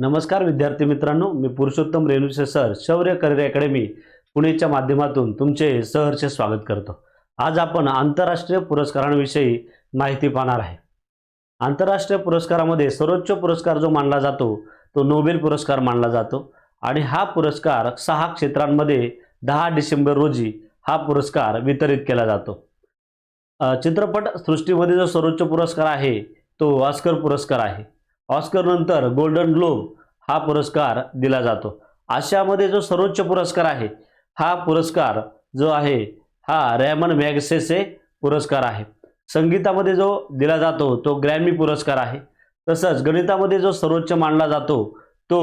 नमस्कार विद्यार्थी मित्रांनो मी Purushottam Renuse sir Shaurya career academy पुणेच्या माध्यमातून तुमचे सहर्ष स्वागत करतो. आज आपण आंतरराष्ट्रीय पुरस्कारांविषयी माहिती पाहणार आहे. आंतरराष्ट्रीय पुरस्कारामध्ये सर्वोच्च पुरस्कार जो मानला जातो तो नोबेल पुरस्कार मानला जातो आणि हा पुरस्कार सहा क्षेत्रांमध्ये दहा डिसेंबर रोजी हा पुरस्कार वितरित केला जातो. चित्रपट सृष्टीमध्ये जो सर्वोच्च पुरस्कार आहे तो ऑस्कर पुरस्कार आहे. ऑस्करनंतर गोल्डन ग्लोब हा पुरस्कार दिला जातो. आशियामध्ये जो सर्वोच्च पुरस्कार आहे हा पुरस्कार जो आहे हा रॅमन मॅगसेसे पुरस्कार आहे. संगीतामध्ये जो दिला जातो तो ग्रॅमी पुरस्कार आहे. तसंच गणितामध्ये जो सर्वोच्च मानला जातो तो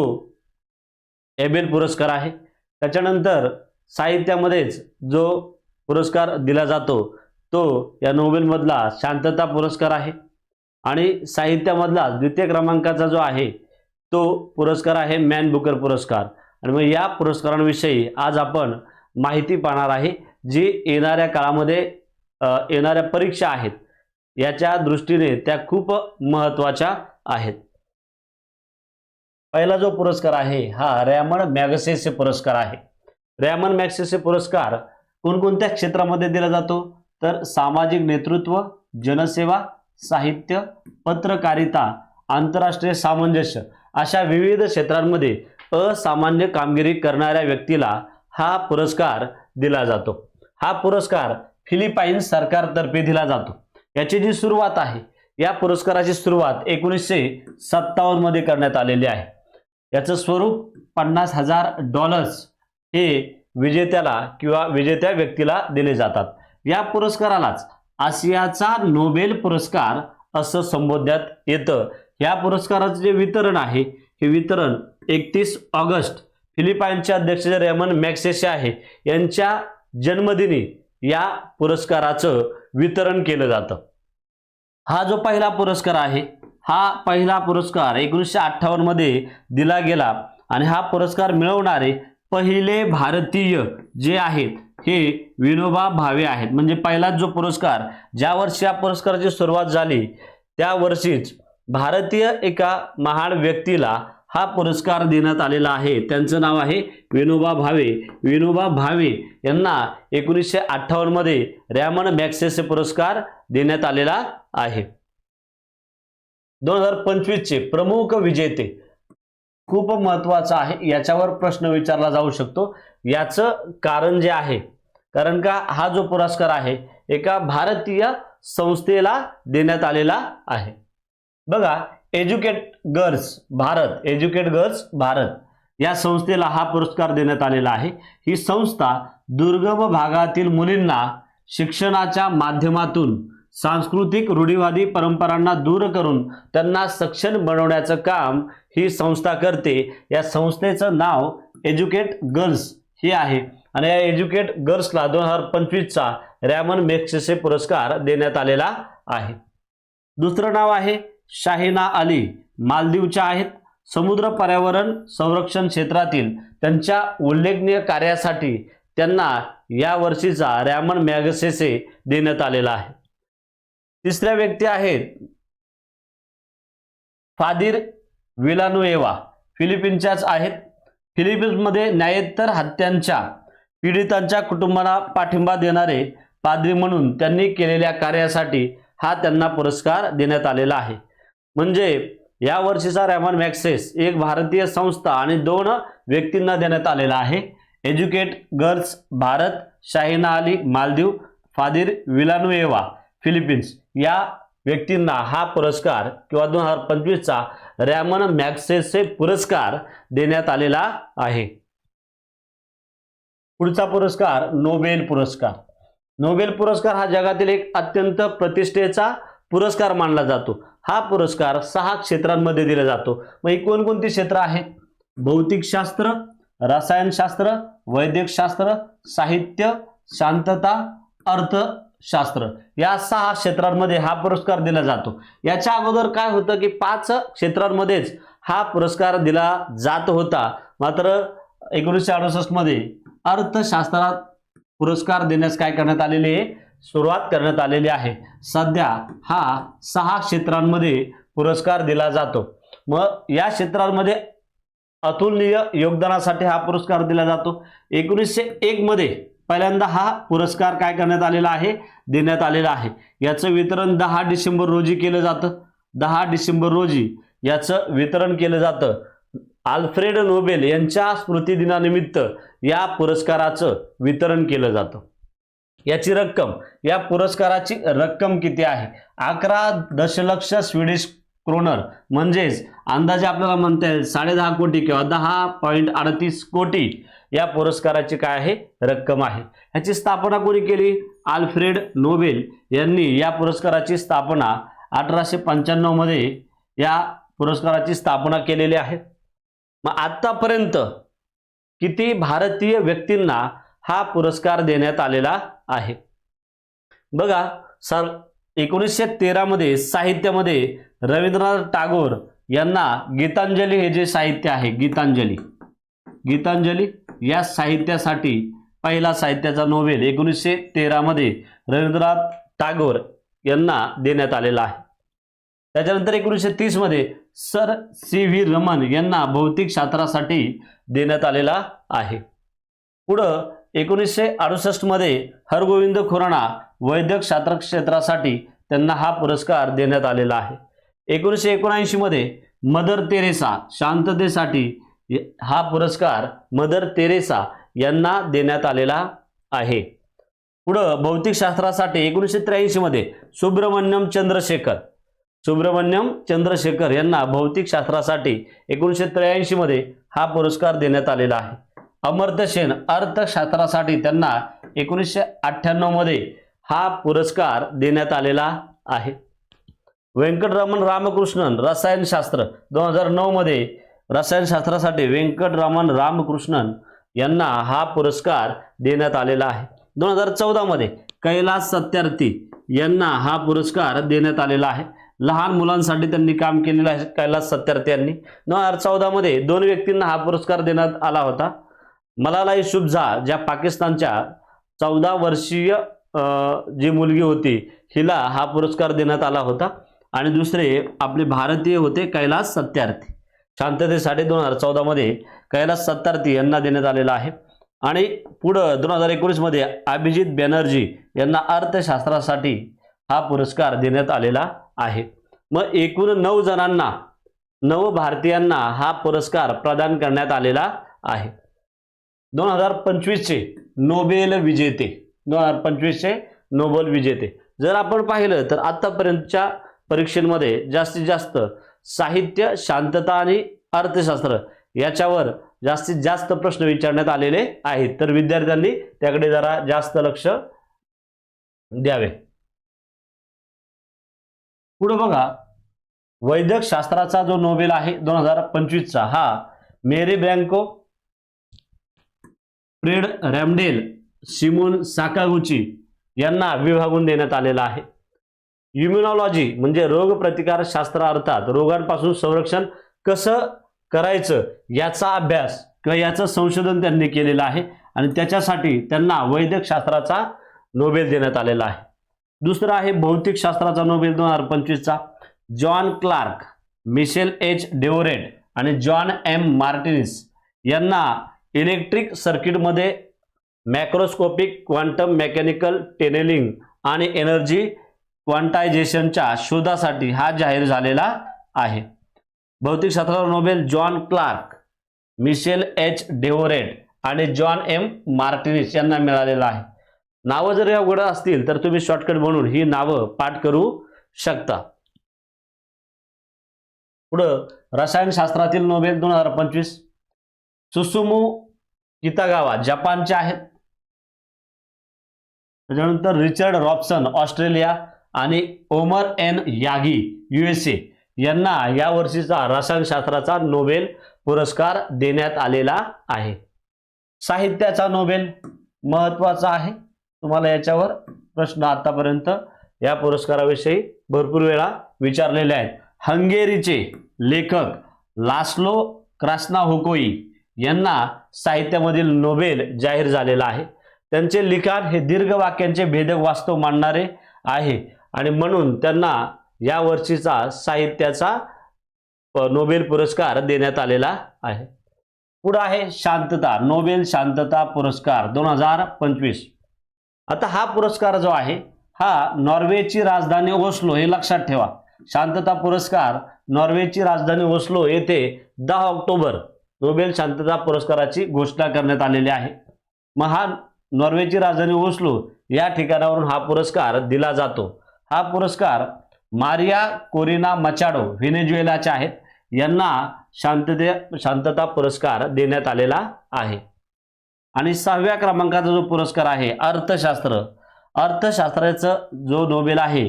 एबेल पुरस्कार आहे. त्याच्यानंतर साहित्यामध्येच जो पुरस्कार दिला जातो तो या नोबेलमधला शांतता पुरस्कार आहे. आणि साहित्यामधला द्वितीय क्रमांकाचा जो आहे तो पुरस्कार आहे मॅन बुकर पुरस्कार. आणि मग या पुरस्कारांविषयी आज आपण माहिती पाहणार आहे जी येणाऱ्या काळामध्ये येणाऱ्या परीक्षा आहेत याच्या दृष्टीने त्या खूप महत्त्वाच्या आहेत. पहिला जो पुरस्कार आहे हा रॅमन मॅगसेसे पुरस्कार आहे. रॅमन मॅगसेसे पुरस्कार कोणकोणत्या क्षेत्रामध्ये दिला जातो? तर सामाजिक नेतृत्व जनसेवा साहित्य पत्रकारिता आंतरराष्ट्रीय सामंजस्य अशा विविध क्षेत्रांमध्ये असामान्य कामगिरी करणाऱ्या व्यक्तीला हा पुरस्कार दिला जातो. हा पुरस्कार फिलिपाईन्स सरकारतर्फे दिला जातो. याची जी सुरुवात आहे या पुरस्काराची सुरुवात एकोणीसशे सत्तावन्नमध्ये करण्यात आलेली आहे. याचं स्वरूप पन्नास हजार डॉलर्स हे विजेत्याला किंवा विजेत्या व्यक्तीला दिले जातात. या पुरस्कारालाच आशियाचा नोबेल पुरस्कार असं संबोधण्यात येतं. या पुरस्काराचं जे वितरण आहे हे वितरण एकतीस ऑगस्ट फिलिपाईनच्या अध्यक्ष रेमन मॅक्सेसे आहे यांच्या जन्मदिनी या पुरस्काराचं वितरण केलं जातं. हा जो पहिला पुरस्कार आहे हा पहिला पुरस्कार एकोणीसशे अठ्ठावन्नमध्ये दिला गेला आणि हा पुरस्कार मिळवणारे पहिले भारतीय जे आहेत हे विनोबा भावे आहेत. म्हणजे पहिलाच जो पुरस्कार ज्या वर्षी या पुरस्काराची सुरुवात झाली त्या वर्षीच भारतीय एका महान व्यक्तीला हा पुरस्कार देण्यात आलेला आहे. त्यांचं नाव आहे विनोबा भावे. विनोबा भावे यांना एकोणीसशे अठ्ठावन्नमध्ये रॅमन मॅक्सेस पुरस्कार देण्यात आलेला आहे. दोन हजार पंचवीसचे प्रमुख विजेते खूप महत्वाचं आहे. याच्यावर प्रश्न विचारला जाऊ शकतो. याचं कारण जे आहे कारण का हा जो पुरस्कार आहे एका भारतीय संस्थेला देण्यात आलेला आहे. बघा educate girls Bharat educate girls Bharat या संस्थेला हा पुरस्कार देण्यात आलेला आहे. ही संस्था दुर्गम भागातील मुलींना शिक्षणाच्या माध्यमातून सांस्कृतिक रूढीवादी परंपरांना दूर करून त्यांना सक्षम बनवण्याचं काम ही संस्था करते. या संस्थेचं नाव एज्युकेट गर्ल्स हे आहे. आणि या एज्युकेट गर्ल्सला दोन हजार पंचवीसचा रॅमन मेक्सेसे पुरस्कार देण्यात आलेला आहे. दुसरं नाव आहे शाहिना अली. मालदीवच्या आहेत. समुद्र पर्यावरण संरक्षण क्षेत्रातील त्यांच्या उल्लेखनीय कार्यासाठी त्यांना या वर्षीचा रॅमन मॅगसेसे देण्यात आलेला आहे. तिसऱ्या व्यक्ती आहेत फादिर विलानुएवा. फिलिपिन्सच्याच आहेत. फिलिपिन्समध्ये न्यायेतर हत्यांच्या पीडितांच्या कुटुंबाला पाठिंबा देणारे पादरी म्हणून त्यांनी केलेल्या कार्यासाठी हा त्यांना पुरस्कार देण्यात आलेला आहे. म्हणजे या वर्षीचा रॅमन मॅक्सेस एक भारतीय संस्था आणि दोन व्यक्तींना देण्यात आलेला आहे. Educate girls Bharat Shahina Ali Maldives Father Villanueva Philippines या व्यक्तींना हा पुरस्कार किंवा दोन हजार पंचवीसचा रॅमन मॅक्सेसे पुरस्कार देण्यात आलेला आहे. पुढचा पुरस्कार नोबेल पुरस्कार. नोबेल पुरस्कार हा जगातील एक अत्यंत प्रतिष्ठेचा पुरस्कार मानला जातो. हा पुरस्कार सहा क्षेत्रांमध्ये दिला जातो. मग ही कोणकोणती क्षेत्र आहेत भौतिकशास्त्र रसायनशास्त्र वैद्यकशास्त्र साहित्य शांतता अर्थ शास्त्र. या सहा क्षेत्रांमध्ये हा पुरस्कार दिला जातो. याच्या अगोदर काय होतं की पाच क्षेत्रांमध्येच हा पुरस्कार दिला जात होता. मात्र एकोणीसशे अडुसष्टमध्ये अर्थशास्त्रात पुरस्कार देण्यास काय करण्यात आलेले आहे? सुरुवात करण्यात आलेली आहे. सध्या हा सहा क्षेत्रांमध्ये पुरस्कार दिला जातो. मग या क्षेत्रांमध्ये अतुलनीय योगदानासाठी हा पुरस्कार दिला जातो. एकोणीसशे एकमध्ये पहिल्यांदा हा पुरस्कार काय करण्यात आलेला आहे? देण्यात आलेला आहे. याचं वितरण दहा डिसेंबर रोजी केलं जातं. दहा डिसेंबर रोजी याचं वितरण केलं जातं. आल्फ्रेड नोबेल यांच्या स्मृतिदिनानिमित्त या पुरस्काराचं वितरण केलं जातं. याची रक्कम या पुरस्काराची रक्कम किती आहे? अकरा दशलक्ष स्वीडिश क्रोनर. म्हणजेच अंदाजे आपल्याला म्हणता येईल साडेदहा कोटी किंवा दहा पॉईंट अडतीस कोटी या पुरस्काराची काय आहे? रक्कम आहे. ह्याची स्थापना कोणी केली? आल्फ्रेड नोबेल यांनी या पुरस्काराची स्थापना अठराशे पंच्याण्णवमध्ये या पुरस्काराची स्थापना केलेली आहे. मग आत्तापर्यंत किती भारतीय व्यक्तींना हा पुरस्कार देण्यात आलेला आहे? बघा सर एकोणीसशे तेरामध्ये साहित्यामध्ये रवींद्रनाथ टागोर यांना गीतांजली हे जे साहित्य आहे गीतांजली. गीतांजली या साहित्यासाठी पहिला साहित्याचा नोवेल एकोणीसशे तेरामध्ये रवींद्रनाथ टागोर यांना देण्यात आलेला आहे. त्याच्यानंतर एकोणीसशे तीसमध्ये सर सी व्ही रमन यांना भौतिकशास्त्रासाठी देण्यात आलेला आहे. पुढं एकोणीसशे अडुसष्टमध्ये हरगोविंद खुराणा वैद्यक शास्त्र क्षेत्रासाठी त्यांना हा पुरस्कार देण्यात आलेला आहे. एकोणीसशे एकोणऐंशीमध्ये मदर तेरेसा शांततेसाठी हा पुरस्कार मदर तेरेसा यांना देण्यात आलेला आहे. पुढं भौतिकशास्त्रासाठी एकोणीसशे त्र्याऐंशीमध्ये सुब्रमण्यम चंद्रशेखर. सुब्रमण्यम चंद्रशेखर यांना भौतिकशास्त्रासाठी एकोणीसशे त्र्याऐंशीमध्ये हा पुरस्कार देण्यात आलेला आहे. अमर्त्य सेन अर्थशास्त्रासाठी त्यांना एकोणीसशे अठ्ठ्याण्णवमध्ये हा पुरस्कार देण्यात आलेला आहे. व्यंकटरमण रामकृष्णन रसायनशास्त्र दोन हजार नऊमध्ये रसायनशास्त्रासाठी व्यंकटरामन रामकृष्णन यांना हा पुरस्कार देण्यात आलेला आहे. दोन हजार चौदामध्ये कैलास सत्यार्थी यांना हा पुरस्कार देण्यात आलेला आहे. लहान मुलांसाठी त्यांनी काम केलेलं आहे कैलास सत्यार्थी यांनी. दोन हजार चौदामध्ये दोन व्यक्तींना हा पुरस्कार देण्यात आला होता. मलाला शुभझा ज्या पाकिस्तानच्या चौदा वर्षीय जी मुलगी होती हिला हा पुरस्कार देण्यात आला होता. आणि दुसरे आपले भारतीय होते कैलास सत्यार्थी. शांततेसाठी दोन हजार चौदामध्ये कैलास सत्तार्थी यांना देण्यात आलेला आहे. आणि पुढं दोन हजार एकोणीसमध्ये अभिजित बॅनर्जी यांना अर्थशास्त्रासाठी हा पुरस्कार देण्यात आलेला आहे. मग एकूण नऊ जणांना नव भारतीयांना हा पुरस्कार प्रदान करण्यात आलेला आहे. दोन हजार पंचवीसचे नोबेल विजेते दोन हजार पंचवीसचे नोबेल विजेते. जर आपण पाहिलं तर आत्तापर्यंतच्या परीक्षेमध्ये जास्तीत जास्त साहित्य शांतता आणि अर्थशास्त्र याच्यावर जास्तीत जास्त प्रश्न विचारण्यात आलेले आहेत. तर विद्यार्थ्यांनी त्याकडे जरा जास्त लक्ष द्यावे. पुढे बघा. वैद्यक शास्त्राचा जो नोबेल आहे दोन हजार पंचवीसचा हा Mary Brunkow Fred Ramsdell Shimon Sakaguchi यांना विभागून देण्यात आलेला आहे. इम्युनॉलॉजी म्हणजे रोगप्रतिकार शास्त्र अर्थात रोगांपासून संरक्षण कसं करायचं याचा अभ्यास किंवा याचं संशोधन त्यांनी केलेलं आहे आणि त्याच्यासाठी त्यांना वैद्यकशास्त्राचा नोबेल देण्यात आलेला आहे. दुसरं आहे भौतिकशास्त्राचा नोबेल दोन हजार पंचवीसचा. John Clarke Michel H Devoret आणि जॉन एम मार्टिनिस यांना इलेक्ट्रिक सर्किटमध्ये मॅक्रोस्कोपिक क्वांटम मेकॅनिकल टेनेलिंग आणि एनर्जी क्वांटायझेशनच्या शोधासाठी हा जाहीर झालेला आहे. भौतिकशास्त्राचा Nobel John Clarke Michel H Devoret आणि जॉन एम मार्टिनिस यांना मिळालेला आहे. नावं जर अवघड असतील तर तुम्ही शॉर्टकट म्हणून ही नावं पाठ करू शकता. पुढं रसायनशास्त्रातील नोबेल दोन हजार पंचवीस. सुसुमू कितागावा जपानचे आहेत. त्याच्यानंतर रिचर्ड रॉबसन ऑस्ट्रेलिया. आणि ओमर एन यागी युएसए यांना या वर्षीचा रसायनशास्त्राचा नोबेल पुरस्कार देण्यात आलेला आहे. साहित्याचा नोबेल महत्त्वाचा आहे. तुम्हाला याच्यावर प्रश्न आतापर्यंत या पुरस्काराविषयी भरपूर वेळा विचारलेले आहेत. हंगेरीचे लेखक लास्लो क्रास्ना होकोई यांना साहित्यामधील नोबेल जाहीर झालेला आहे. त्यांचे लिखाण हे दीर्घ वाक्यांचे भेदक वास्तव मांडणारे आहे. आणि म्हणून त्यांना या वर्षीचा साहित्याचा नोबेल पुरस्कार देण्यात आलेला आहे. पुढं आहे शांतता नोबेल शांतता पुरस्कार दोन हजार पंचवीस. आता हा पुरस्कार जो आहे हा नॉर्वेची राजधानी ओस्लो हे लक्षात ठेवा. शांतता पुरस्कार नॉर्वेची राजधानी ओस्लो येथे दहा ऑक्टोबर नोबेल शांतता पुरस्काराची घोषणा करण्यात आलेली आहे. मग हा नॉर्वेची राजधानी ओस्लो या ठिकाणावरून हा पुरस्कार दिला जातो. हा पुरस्कार मारिया कोरिना मचाडो व्हेनेझुएलाच्या आहेत. यांना शांतते शांतता पुरस्कार देण्यात आलेला आहे. आणि सहाव्या क्रमांकाचा जो पुरस्कार आहे अर्थशास्त्र. अर्थशास्त्राचा जो नोबेल आहे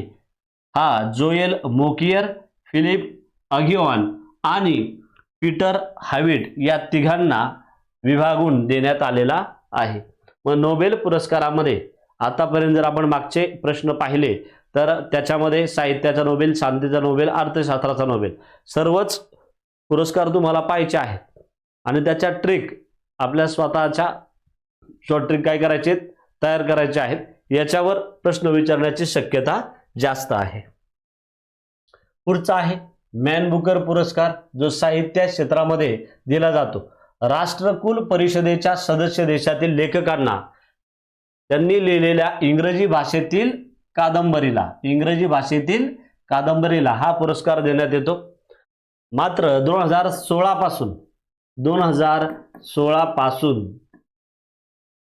हा जोएल मोकियर फिलिप अगिओन आणि पीटर हाविट या तिघांना विभागून देण्यात आलेला आहे. मग नोबेल पुरस्कारामध्ये आतापर्यंत जर आपण मागचे प्रश्न पाहिले तर त्याच्यामध्ये साहित्याचा नोबेल शांतीचा नोबेल अर्थशास्त्राचा नोबेल सर्वच पुरस्कार तुम्हाला पाहायचे आहेत. आणि त्याच्या ट्रिक आपल्या स्वतःच्या शॉर्ट ट्रिक काय करायचे तयार करायचे आहेत. याच्यावर प्रश्न विचारण्याची शक्यता जास्त आहे. पुढचा आहे मॅन बुकर पुरस्कार जो साहित्य क्षेत्रामध्ये दिला जातो. राष्ट्रकुल परिषदेच्या सदस्य देशातील लेखकांना त्यांनी लिहिलेल्या इंग्रजी भाषेतील कादंबरीला इंग्रजी भाषेतील कादंबरीला हा पुरस्कार देण्यात येतो. मात्र दोन हजार सोळा पासून दोन हजार सोळा पासून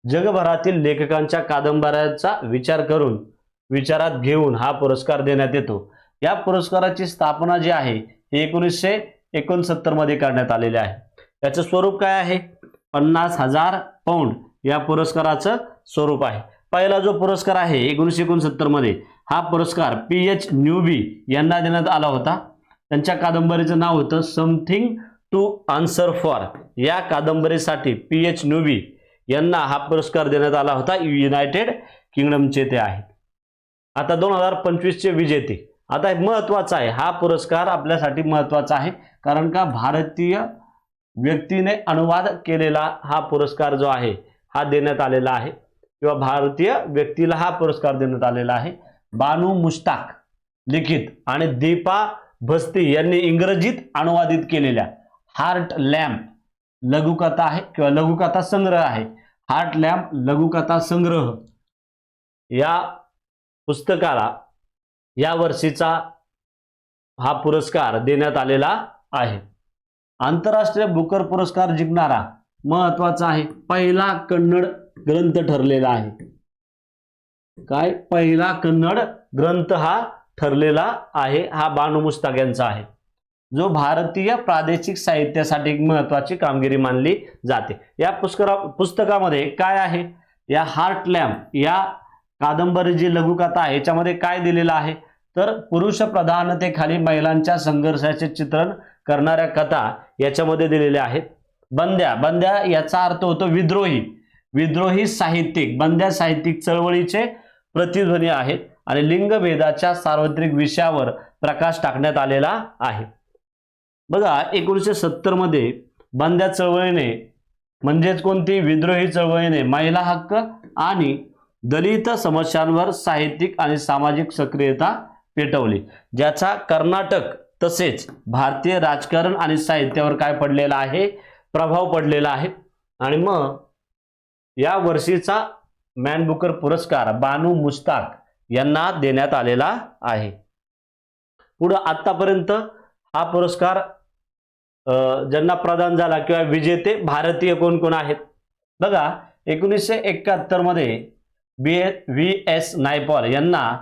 जगभरातील लेखकांच्या कादंबऱ्यांचा विचार करून विचारात घेऊन हा पुरस्कार देण्यात येतो. या पुरस्काराची स्थापना जी आहे ही एकोणीसशे एकोणसत्तरमध्ये करण्यात आलेली आहे. त्याचं स्वरूप काय आहे? पन्नास हजार पौंड या पुरस्काराचं स्वरूप आहे. पहिला जो पुरस्कार आहे एकोणीसशे एकोणसत्तरमध्ये हा पुरस्कार पी एच न्यूबी यांना देण्यात आला होता. त्यांच्या कादंबरीचं नाव होतं समथिंग टू आन्सर फॉर या कादंबरीसाठी पी एच न्यूबी यांना हा पुरस्कार देण्यात आला होता. युनायटेड किंगडमचे ते आहेत. आता दोन हजार पंचवीसचे विजेते आता हे महत्त्वाचा आहे. हा पुरस्कार आपल्यासाठी महत्त्वाचा आहे. कारण का? भारतीय व्यक्तीने अनुवाद केलेला हा पुरस्कार जो आहे हा देण्यात आलेला आहे. किंवा भारतीय व्यक्तीला हा पुरस्कार देण्यात आलेला आहे. बानू मुश्ताक लिखित आणि दीपा भस्ती यांनी इंग्रजीत अनुवादित केलेल्या हार्ट लॅम्प लघुकथा आहे किंवा लघुकथा संग्रह आहे. हार्ट लॅम्प लघुकथा संग्रह या पुस्तकाला या वर्षीचा हा पुरस्कार देण्यात आलेला आहे. आंतरराष्ट्रीय बुकर पुरस्कार जिंकणारा महत्त्वाचा आहे. पहिला कन्नड ग्रंथ ठरलेला आहे. काय? पहिला कन्नड ग्रंथ हा ठरलेला आहे हा बानू मुस्ताक यांचा आहे. जो भारतीय प्रादेशिक साहित्यासाठी एक महत्वाची कामगिरी मानली जाते. या पुस्तका पुस्तकामध्ये काय आहे? या हार्ट लॅम्प या कादंबरी जी लघुकथा आहे याच्यामध्ये काय दिलेलं आहे? तर पुरुष प्रधानतेखाली महिलांच्या संघर्षाचे चित्रण करणाऱ्या कथा याच्यामध्ये दिलेल्या आहेत. बंद्या बंद्या याचा अर्थ होतो विद्रोही. विद्रोही साहित्यिक बंद्या साहित्यिक चळवळीचे प्रतिध्वनी आहेत आणि लिंगभेदाच्या सार्वत्रिक विषयावर प्रकाश टाकण्यात आलेला आहे. बघा एकोणीसशे सत्तरमध्ये बंद्या चळवळीने म्हणजेच कोणती? विद्रोही चळवळीने महिला हक्क आणि दलित समस्यांवर साहित्यिक आणि सामाजिक सक्रियता पेटवली. ज्याचा कर्नाटक तसेच भारतीय राजकारण आणि साहित्यावर काय पडलेला आहे? प्रभाव पडलेला आहे. आणि मग या वर्षीचा मॅन बुकर पुरस्कार बानू मुस्ताक यांना देण्यात आलेला आहे. पुढं आतापर्यंत हा पुरस्कार ज्यांना प्रदान झाला किंवा विजेते भारतीय कोण कोण आहेत? बघा एकोणीसशे एकाहत्तरमध्ये बी व्ही एस नायपॉल यांना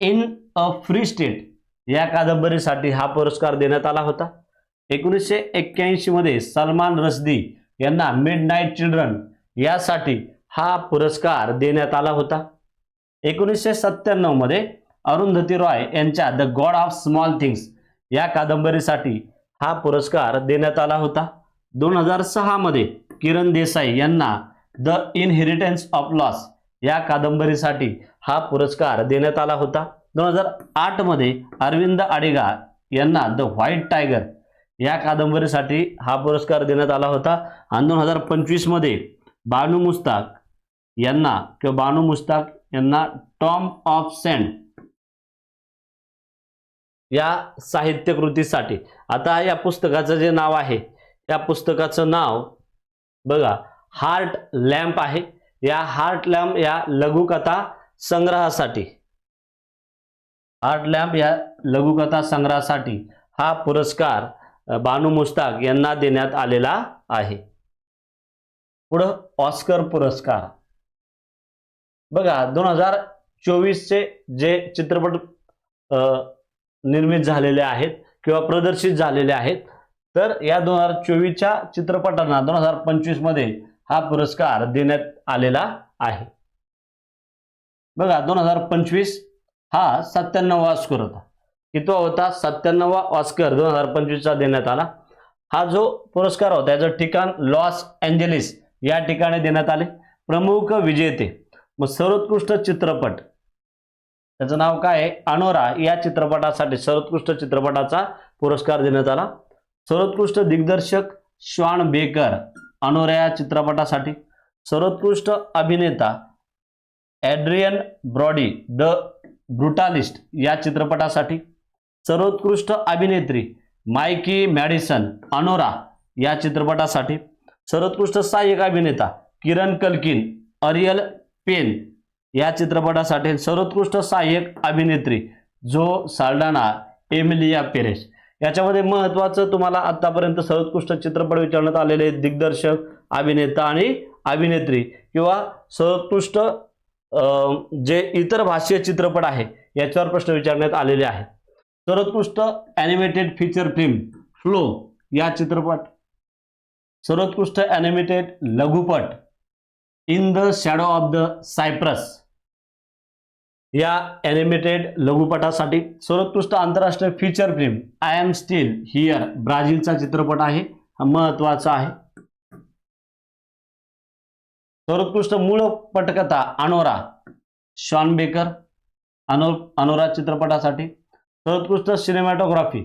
इन अ फ्री स्टेट या कादंबरीसाठी हा पुरस्कार देण्यात आला होता. एकोणीसशे एक्क्याऐंशी मध्ये सलमान रसदी यांना मिड नाईट चिल्ड्रन यासाठी हा पुरस्कार देण्यात आला होता. एकोणीसशे सत्त्याण्णवमध्ये अरुंधती रॉय यांच्या the God of Small Things या कादंबरीसाठी हा पुरस्कार देण्यात आला होता. दोन हजार सहामध्ये किरण देसाई यांना द इनहेरिटन्स ऑफ लॉस या कादंबरीसाठी हा पुरस्कार देण्यात आला होता. दोन हजार आठमध्ये अरविंद आडेगा यांना द व्हाईट टायगर या कादंबरीसाठी हा पुरस्कार देण्यात आला होता. आणि दोन हजार पंचवीसमध्ये बानू मुस्ताक यांना किंवा बानू मुस्ताक यांना टॉम ऑफ सेंट या साहित्य कृतीसाठी आता या पुस्तकाचं जे नाव आहे त्या पुस्तकाचं नाव बघा हार्ट लॅम्प आहे. या हार्ट लॅम्प या लघुकथा संग्रहासाठी. हार्ट लॅम्प या लघुकथा संग्रहासाठी हा पुरस्कार बानू मुस्ताक यांना देण्यात आलेला आहे. पुढं ऑस्कर पुरस्कार. बघा दोन हजार चोवीसचे जे चित्रपट निर्मित झालेले आहेत किंवा प्रदर्शित झालेले आहेत तर या दोन हजार चोवीसच्या चित्रपटांना दोन हजार पंचवीसमध्ये हा पुरस्कार देण्यात आलेला आहे. बघा दोन हजार पंचवीस हा सत्त्याण्णव ऑस्कर होता. कितवा होता? सत्त्याण्णवा ऑस्कर दोन हजार पंचवीसचा देण्यात आला. हा जो पुरस्कार होता याचं ठिकाण लॉस एंजेलिस या ठिकाणी देण्यात आले. प्रमुख विजेते. मग सर्वोत्कृष्ट चित्रपट. त्याचं नाव काय आहे? अनोरा. या चित्रपटासाठी सर्वोत्कृष्ट चित्रपटाचा पुरस्कार देण्यात आला. सर्वोत्कृष्ट दिग्दर्शक श्वान बेकर. अनोरा या चित्रपटासाठी. सर्वोत्कृष्ट अभिनेता ॲड्रियन ब्रॉडी द ब्रुटालिस्ट या चित्रपटासाठी. सर्वोत्कृष्ट अभिनेत्री मायकी मॅडिसन अनोरा या चित्रपटासाठी. सर्वोत्कृष्ट सहाय्यक अभिनेता किरण कलकिन अरियल पेन या चित्रपटासाठी सर्वोत्कृष्ट सहाय्यक अभिनेत्री जो साल्डाना एमिलिया पेरेस याच्यामध्ये महत्त्वाचं तुम्हाला आत्तापर्यंत सर्वोत्कृष्ट चित्रपट विचारण्यात आलेले आहेत. दिग्दर्शक अभिनेता आणि अभिनेत्री किंवा सर्वोत्कृष्ट जे इतर भाषीय चित्रपट आहे याच्यावर प्रश्न विचारण्यात आलेले आहेत सर्वोत्कृष्ट ॲनिमेटेड फीचर फिल्म फ्लो या चित्रपट सर्वोत्कृष्ट ॲनिमेटेड लघुपट in the shadow of the cypress या ॲनिमेटेड लघुपटासाठी सर्वोत्कृष्ट आंतरराष्ट्रीय feature film I'm still here ब्राझीलचा चित्रपट आहे. हा महत्त्वाचा आहे. सर्वोत्कृष्ट मूळ पटकथा अनोरा शॉन बेकर अनो अनोरा चित्रपटासाठी. सर्वोत्कृष्ट cinematography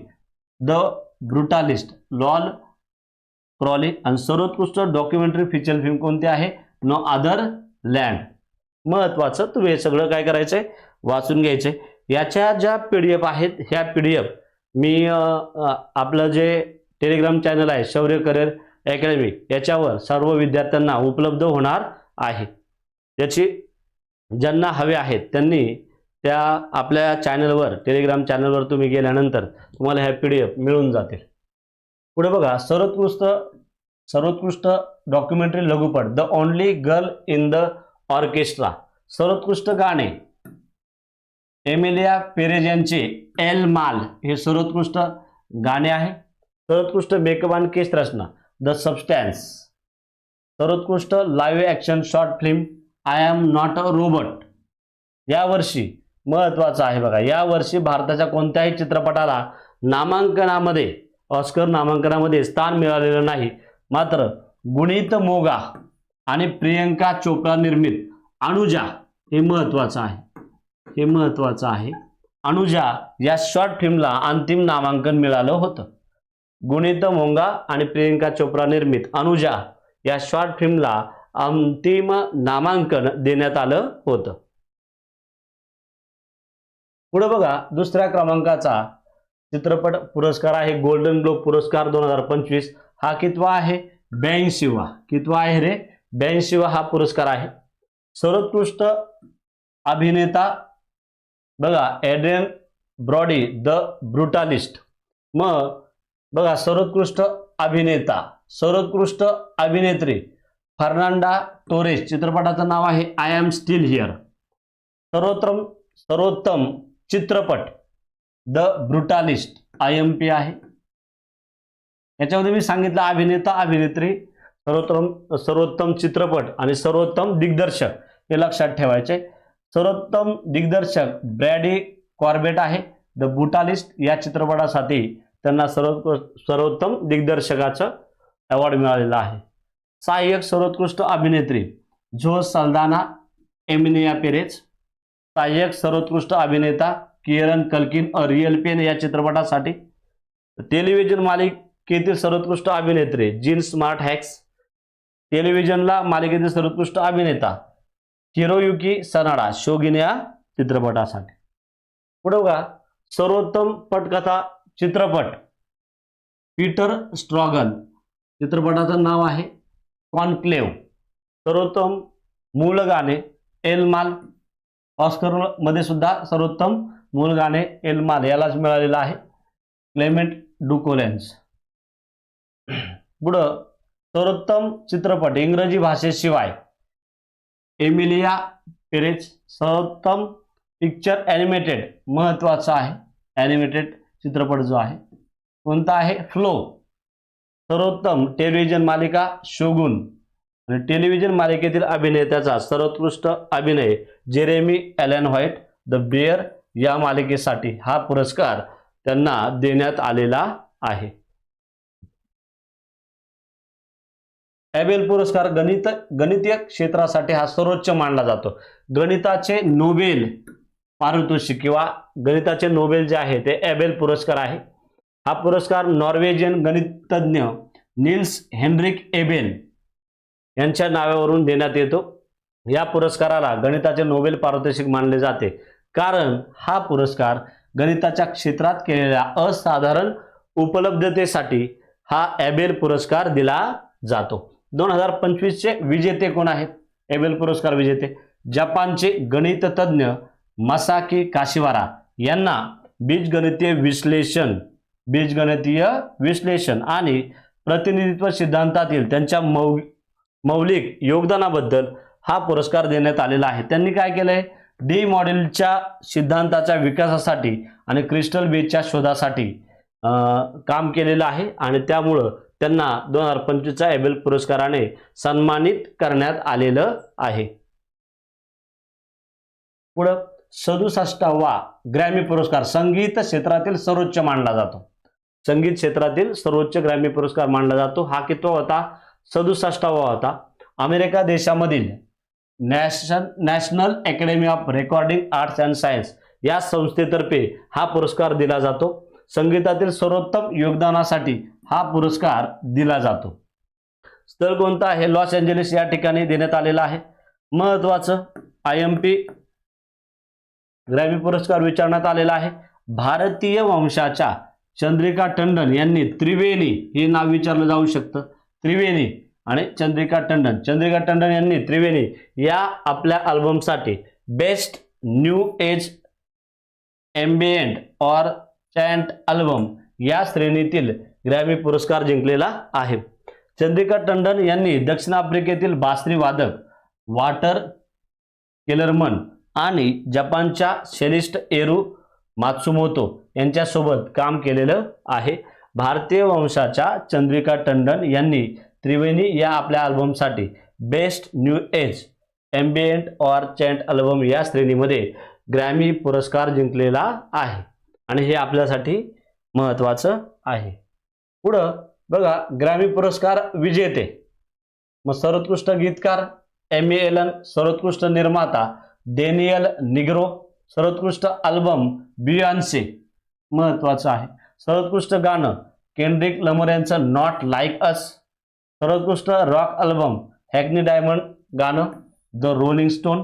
the brutalist Lol Crawley आणि सर्वोत्कृष्ट डॉक्युमेंटरी फीचर फिल्म कोणती आहे? नो अदर लँड महत्वाचं तुम्ही हे सगळं काय करायचंय? वाचून घ्यायचंय. याच्या ज्या पी डी एफ आहेत ह्या पी डी एफ मी आपलं जे टेलिग्राम चॅनल आहे शौर्य करिअर अकॅडमी याच्यावर सर्व विद्यार्थ्यांना उपलब्ध होणार आहे. याची ज्यांना हवे आहेत त्यांनी त्या आपल्या चॅनलवर टेलिग्राम चॅनलवर तुम्ही गेल्यानंतर तुम्हाला ह्या पी डी एफ मिळून जातील. पुढे बघा सर्वोत्कृष्ट सर्वोत्कृष्ट डॉक्युमेंटरी लघुपट the only girl in the orchestra सर्वोत्कृष्ट गाणे. एमिलिया पेरेज यांचे एल माल हे सर्वोत्कृष्ट गाणे आहे. सर्वोत्कृष्ट मेकअप आणि केस रचना द सबस्टॅन्स सर्वोत्कृष्ट live action short film I'm not a robot यावर्षी महत्वाचं आहे बघा यावर्षी भारताच्या कोणत्याही चित्रपटाला नामांकनामध्ये ऑस्कर नामांकनामध्ये स्थान मिळालेलं नाही. मात्र गुणित मोगा आणि प्रियंका चोप्रा निर्मित अनुजा हे महत्वाचं आहे. हे महत्वाचं आहे. अनुजा या शॉर्ट फिल्मला अंतिम नामांकन मिळालं होतं. गुणित मोंगा आणि प्रियंका चोप्रा निर्मित अनुजा या शॉर्ट फिल्मला अंतिम नामांकन देण्यात आलं होतं. पुढे बघा दुसऱ्या क्रमांकाचा चित्रपट पुरस्कार आहे. गोल्डन ग्लोब पुरस्कार दोन हजार पंचवीस. हा कितवा आहे? ब्याऐंशीवा. कितवा आहे रे? ब्याऐंशीवा हा पुरस्कार आहे. सर्वोत्कृष्ट अभिनेता बघा एड्रियन ब्रॉडी द ब्रुटालिस्ट मग बघा सर्वोत्कृष्ट अभिनेता सर्वोत्कृष्ट अभिनेत्री फर्नांडा टोरेस चित्रपटाचं नाव आहे आय एम स्टील हिअर सर्वोत्तम सर्वोत्तम चित्रपट. द ब्रुटालिस्ट आय एम पी आहे. याच्यामध्ये मी सांगितलं अभिनेता अभिनेत्री सर्वोत्तम सर्वोत्तम चित्रपट आणि सर्वोत्तम दिग्दर्शक हे लक्षात ठेवायचे. सर्वोत्तम दिग्दर्शक ब्रॅडी कॉर्बेट आहे. द बुटालिस्ट या चित्रपटासाठी त्यांना सर्व सर्वोत्तम दिग्दर्शकाचं अवॉर्ड मिळालेला आहे. सहाय्यक सर्वोत्कृष्ट अभिनेत्री झो सल्दाना एमिनिया पेरेज सहाय्यक सर्वोत्कृष्ट अभिनेता Kieran Culkin a real pain या चित्रपटासाठी. टेलिव्हिजन मालिकेतील सर्वोत्कृष्ट अभिनेत्री जीन स्मार्ट हॅक्स टेलिव्हिजनला मालिकेतील सर्वोत्कृष्ट अभिनेता हिरोयुकी सनाडा शोगिन या चित्रपटासाठी. पुढे बघा सर्वोत्तम पटकथा चित्रपट पीटर स्ट्रॉगन चित्रपटाचं नाव आहे कॉन्क्लेव. सर्वोत्तम मूळ गाणे एलमाल ऑस्करमध्ये सुद्धा सर्वोत्तम मूळ गाणे एलमाल यालाच मिळालेलं आहे. क्लेमेंट डुकोलेन्स. पुढं सर्वोत्तम चित्रपट इंग्रजी भाषेशिवाय एमिलिया पेरेज सर्वोत्तम पिक्चर ॲनिमेटेड महत्त्वाचा आहे. ॲनिमेटेड चित्रपट जो आहे कोणता आहे? फ्लो. सर्वोत्तम टेलिव्हिजन मालिका शोगुन. आणि टेलिव्हिजन मालिकेतील अभिनेत्याचा सर्वोत्कृष्ट अभिनय Jeremy Allen White the bear या मालिकेसाठी हा पुरस्कार त्यांना देण्यात आलेला आहे. ॲबेल पुरस्कार गणित गणितीय क्षेत्रासाठी हा सर्वोच्च मानला जातो. गणिताचे नोबेल पारितोषिक किंवा गणिताचे नोबेल जे आहे ते ॲबेल पुरस्कार आहे. हा पुरस्कार नॉर्वेजियन गणितज्ञ निल्स हेनरिक एबेल यांच्या नावावरून देण्यात येतो. या पुरस्काराला गणिताचे नोबेल पारितोषिक मानले जाते. कारण हा पुरस्कार गणिताच्या क्षेत्रात केलेल्या असाधारण उपलब्धतेसाठी हा एबेल पुरस्कार दिला जातो. दोन हजार पंचवीसचे विजेते कोण आहेत? एबेल पुरस्कार विजेते. जपानचे गणिततज्ञ मसाकी काशिवारा यांना बीजगणितीय विश्लेषण बीजगणितीय विश्लेषण आणि प्रतिनिधित्व सिद्धांतातील त्यांच्या मौ मौलिक योगदानाबद्दल हा पुरस्कार देण्यात आलेला आहे. त्यांनी काय केलंय? डी मॉडेलच्या सिद्धांताच्या विकासासाठी आणि क्रिस्टल बेजच्या शोधासाठी अं, काम केलेलं आहे आणि त्यामुळं त्यांना दोन हजार पंचवीसच्या एबेल पुरस्काराने सन्मानित करण्यात आलेलं आहे. पुढं सदुसष्टावा ग्रॅमी पुरस्कार संगीत क्षेत्रातील सर्वोच्च मानला जातो. संगीत क्षेत्रातील सर्वोच्च ग्रॅमी पुरस्कार मानला जातो. हा कितवा होता? सदुसष्टावा होता. अमेरिका देशामधील nation national academy of recording arts and science या संस्थेतर्फे हा पुरस्कार दिला जातो. संगीतातील सर्वोत्तम योगदानासाठी हा पुरस्कार दिला जातो. स्थळ कोणतं आहे? लॉस एंजलिस या ठिकाणी देण्यात आलेला आहे. महत्वाचं आय एम पी ग्रॅमी पुरस्कार विचारण्यात आलेला आहे. भारतीय वंशाच्या चंद्रिका टंडन यांनी त्रिवेणी हे नाव विचारलं जाऊ शकतं. त्रिवेणी आणि चंद्रिका टंडन. चंद्रिका टंडन यांनी त्रिवेणी या आपल्या अल्बमसाठी best new age ambient or chant album या श्रेणीतील ग्रॅमी पुरस्कार जिंकलेला आहे. चंद्रिका टंडन यांनी दक्षिण आफ्रिकेतील बासरी वादक वाटर केलरमन आणि जपानच्या शेलिस्ट एरू मात्सुमोतो यांच्यासोबत काम केलेलं आहे. भारतीय वंशाच्या चंद्रिका टंडन यांनी त्रिवेणी या आपल्या अल्बमसाठी best new age ambient or chant album या श्रेणीमध्ये ग्रॅमी पुरस्कार जिंकलेला आहे. आणि हे आपल्यासाठी महत्त्वाचं आहे. पुढं बघा ग्रॅमी पुरस्कार विजेते मग सर्वोत्कृष्ट गीतकार एम एलन सर्वोत्कृष्ट निर्माता डेनियल निग्रो सर्वोत्कृष्ट अल्बम बियॉन्से महत्त्वाचं आहे. सर्वोत्कृष्ट गाणं केंड्रिक लमर यांचं नॉट लाईक अस सर्वोत्कृष्ट रॉक अल्बम हॅकनी डायमंड गाणं द रोलिंग स्टोन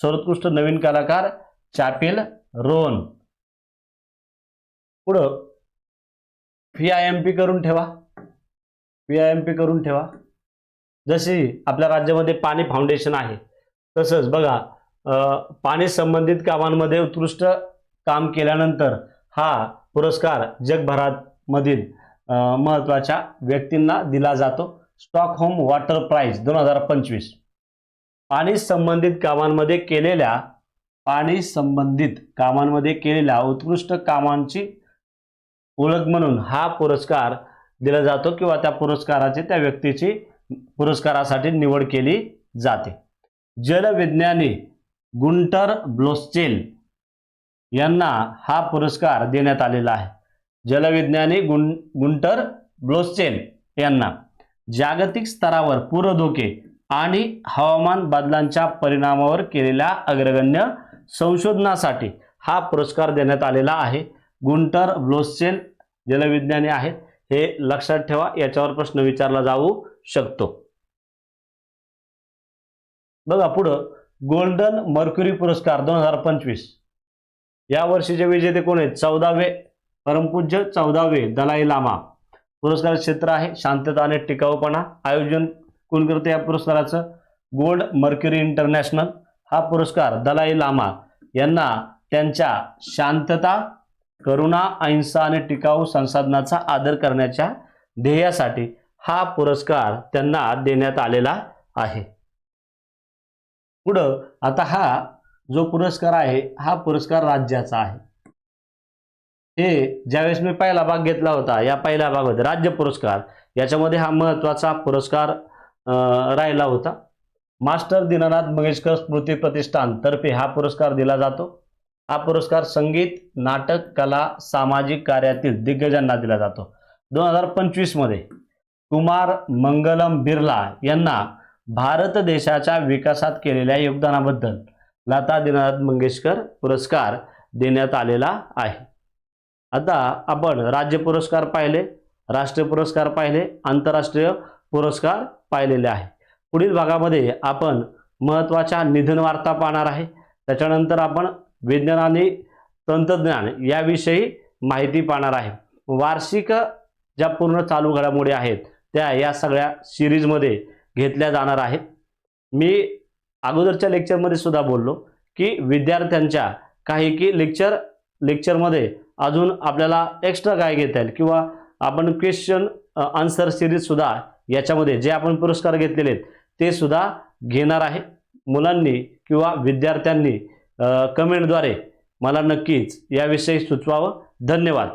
सर्वोत्कृष्ट नवीन कलाकार चापेल रोन पुढं पी आय एम पी करून ठेवा. पी आय एम पी करून ठेवा. जशी आपल्या राज्यामध्ये पाणी फाउंडेशन आहे तसंच बघा पाणी संबंधित कामांमध्ये उत्कृष्ट काम केल्यानंतर हा पुरस्कार जगभरात मधील महत्त्वाच्या व्यक्तींना दिला जातो. स्टॉकहोम वॉटर प्राईज दोन हजार पंचवीस. पाणी संबंधित कामांमध्ये केलेल्या पाणी संबंधित कामांमध्ये केलेल्या उत्कृष्ट कामांची ओळख म्हणून हा पुरस्कार दिला जातो किंवा त्या पुरस्काराची त्या व्यक्तीची पुरस्कारासाठी निवड केली जाते. जलविज्ञानी गुंटर ब्लोस्चेल यांना हा पुरस्कार देण्यात आलेला आहे. जलविज्ञानी गुं गुंटर ब्लोस्चेल यांना. जागतिक स्तरावर पूर धोके आणि हवामान बदलांच्या परिणामावर केलेल्या अग्रगण्य संशोधनासाठी हा पुरस्कार देण्यात आलेला आहे. गुंटर ब्लोसेल जलविज्ञानी आहेत. हे लक्षात ठेवा याच्यावर प्रश्न विचारला जाऊ शकतो. बघा पुढं गोल्डन मर्क्युरी पुरस्कार दोन हजार पंचवीस. या वर्षीचे विजेते कोण आहेत? चौदावे परमपूज्य चौदावे दलाई लामा. पुरस्कार क्षेत्र आहे शांतता आणि टिकाऊपणा. आयोजन कोण करते या पुरस्काराचं? Gold Mercury international. हा पुरस्कार दलाई लामा यांना त्यांच्या शांतता करुणा अहिंसा आणि टिकाऊ संसाधनाचा आदर करण्याच्या ध्येयासाठी हा पुरस्कार त्यांना देण्यात आलेला आहे. पुढं आता हा जो पुरस्कार आहे हा पुरस्कार राज्याचा आहे. हे ज्यावेळेस मी पहिला भाग घेतला होता या पहिल्या भागामध्ये राज्य पुरस्कार याच्यामध्ये हा महत्त्वाचा पुरस्कार राहिला होता. मास्टर दीनानाथ मंगेशकर स्मृती प्रतिष्ठान तर्फे हा पुरस्कार दिला जातो. हा पुरस्कार संगीत नाटक कला सामाजिक कार्यातील दिग्गजांना दिला जातो. दोन हजार पंचवीसमध्ये कुमार मंगलम बिर्ला यांना भारत देशाच्या विकासात केलेल्या योगदानाबद्दल लता दीनानाथ मंगेशकर पुरस्कार देण्यात आलेला आहे. आता आपण राज्य पुरस्कार पाहिले राष्ट्रीय पुरस्कार पाहिले आंतरराष्ट्रीय पुरस्कार पाहिलेले आहे. पुढील भागामध्ये आपण महत्त्वाच्या निधन वार्ता पाहणार आहे. त्याच्यानंतर आपण विज्ञान आणि तंत्रज्ञान याविषयी माहिती पाहणार आहे. वार्षिक ज्या पूर्ण चालू घडामोडी आहेत त्या या सगळ्या सिरीजमध्ये घेतल्या जाणार आहेत. मी अगोदरच्या लेक्चरमध्ये सुद्धा बोललो की विद्यार्थ्यांच्या काही की लेक्चर लेक्चरमध्ये अजून आपल्याला एक्स्ट्रा काय घेता येईल? किंवा आपण क्वेश्चन आन्सर सिरीजसुद्धा याच्यामध्ये जे आपण पुरस्कार घेतलेले आहेत ते सुद्धा घेणार आहे. मुलांनी किंवा विद्यार्थ्यांनी कमेंटद्वारे मला नक्कीच याविषयी सुचवावं. धन्यवाद.